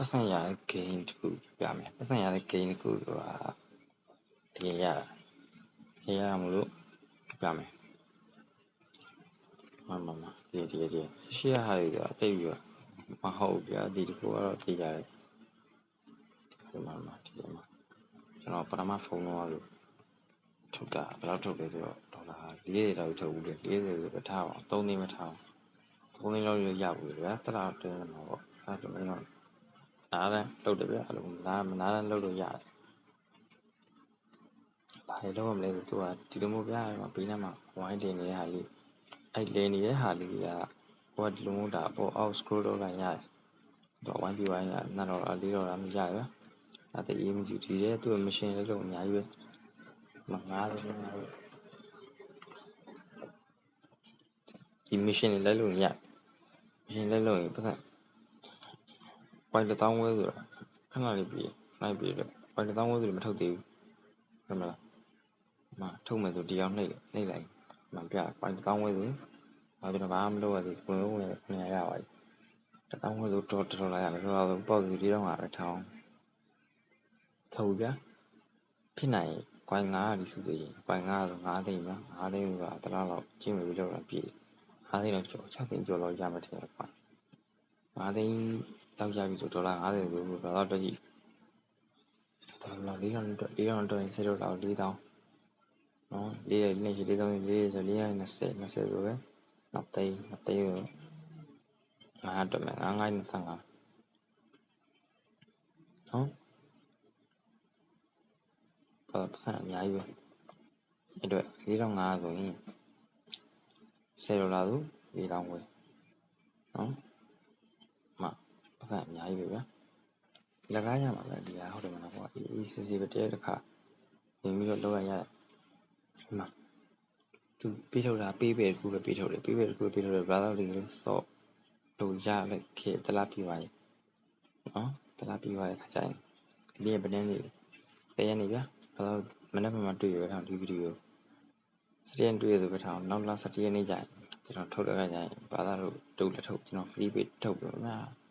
ပတ်စံရတဲ့ gain တစ်ခုပြမယ်ပတ်စံရတဲ့ gain တစ်ခုဆိုတာတကယ်ရတာတကယ်ရတာမလို့ပြမယ်မမမဒီဒီဒီရှေ့ရဟာတွေကတိတ်ပြီးတော့မဟုတ်ဗျာဒီတစ်ခုကတော့သိကြတယ်ဒီမှာမှာဒီမှာကျွန်တော်ပထမဖုန်းတော့လို့ထုတ်တာဘယ်လောက်ထုတ်လဲဆိုတော့ဒေါ်လာ40လောက်ထုတ်ဘူးလေ40ဆိုတော့ထားအောင်3သိန်းမထားအောင်3သိန်းလောက်ရရဘူးလေဗျာတလားတင်းမှာပေါ့အဲဒါတော့ နားလည်းလုတ်တယ်ဗျအဲ့လိုနားမနားလည်းလုတ်လို့ရတယ်ဘာလဲတော့မလဲဆိုသူကဒီလိုမျိုးဗျာဘေးနားမှာဝိုင်းတင်နေတဲ့ဟာလေးအဲ့လဲနေတဲ့ဟာလေးကဟိုကဒီလိုမျိုးဒါပေါ်အောက် scroll လုပ်လိုက်ရတယ်တော့ဝိုင်းပြီးဝိုင်းရနှစ်တော့လေးတော့မရဗျာအဲ့ဒါအေးမကြည့်ဒီတဲ့သူ့ mission လေးတော့အများကြီးပဲမငားလို့ငားလို့ဒီ mission လေးလိုက်လို့ရ mission လိုက်လို့ရင်ပတ်သက် ပိုင်တစ်သောင်းဝဲဆိုတာခဏလေးပြီးနိုင်ပြီးတော့ပိုင်တစ်သောင်းဝဲဆိုမထုတ်သေးဘူးဟုတ်မလားမထုတ်မယ်ဆိုဒီအောင်နှိပ်နှိပ်လိုက်မှပြပိုင်တစ်သောင်းဝဲဆိုတော့ကျွန်တော်ဘာမှမလုပ်ရသေးဘူးဝင်ဝင်900ရပါပြီတစ်သောင်းဝဲဆိုတော့တော်လာရမယ်တော်တော်ဆိုပေါ့စီဒီတော့ငါပဲထောင်းထုတ်ပြဖြစ်နိုင်ကွိုင်900ဒီစုသေးရင်ကွိုင်900ဆို9သိန်းနော်9သိန်းဆိုတာတလားလောက်ကျင့်ပြီးလောက်တာပြည့်9သိန်းတော့ကျော်6သိန်းကျော်လောက်ရမှထင်တယ်ကွာ9သိန်း လောက်ရပြီဆိုဒေါ်လာ90ဆိုတော့တော့တက်ကြည့်ဒေါ်လာ4000အတွက်4000အတွက်ရင်0ဒေါ်လာ4000နော်4ရက်နေ့ရှိ4000 4ဆို420 20ဆိုပဲနောက်သိန်းနောက်သိန်းဆိုငါအတွက်မယ်9 9 25နော်ဘာပတ်စံအများ ကြီးပဲအဲ့တော့4500ဆိုရင်10ဒေါ်လာဆို4000ဝယ်နော်ပတ်စံအများကြီးပဲဗျာလက်ကားရမှာပဲဒီဟာဟုတ်တယ်မလားကွာအေးအေးဆေးဆေးပဲတရက်တစ်ခါနေပြီးတော့လောက်ရရတယ်ဒီမှာသူပေးထုတ်တာပေးပဲတစ်ခုပဲပေးထုတ်တယ်ပေးပဲတစ်ခုပေးထုတ်တယ် brother တွေလည်းစော့လို့ရလိုက်ခေတလားပြပါရင်နော်တလားပြပါရဲ့ခါကျရင်ဒီနေ့ဗတင်းနေတရက်နေဗျာဘာလို့မနေ့ကမှတွေ့ရတာဒီဗီဒီယိုစတရက်တွေ့ရဆိုပဲထားနောက်လာစတရက်နေကြရင်ကျွန်တော်ထုတ်တဲ့ခါကျရင်ဘာသာတို့တုတ်လက်ထုတ်ကျွန်တော် free page ထုတ်ပြီးတော့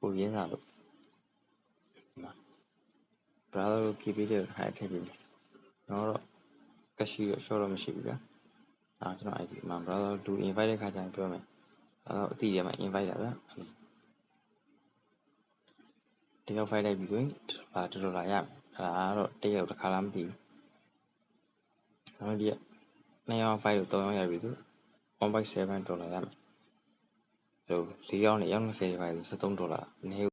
ပိုရင်းစားလို့ဒီမှာ browser ကို keep ပြီးတဲ့ခိုင်ထည့်ပြီးကျွန်တော်တော့ကရှိတော့ short တော့မရှိဘူးဗျာအာကျွန်တော် ID မှာ browser လူ invite တဲ့ခါကျရင်ပြောမယ်အဲတော့အတိရမှာ invite တာဗျာတယောက် file လိုက်ပြီးဆိုရင်ဘာတော်တော်လာရမယ်အဲဒါကတော့တယောက်တစ်ခါလားမသိဘူးကျွန်တော်ဒီက2ယောက် file ကို3ယောက်ရပြီဆို1.7ဒေါ်လာရမယ် ဆို၄ယောက်နဲ့120 file ဆို13ဒေါ်လာနည်း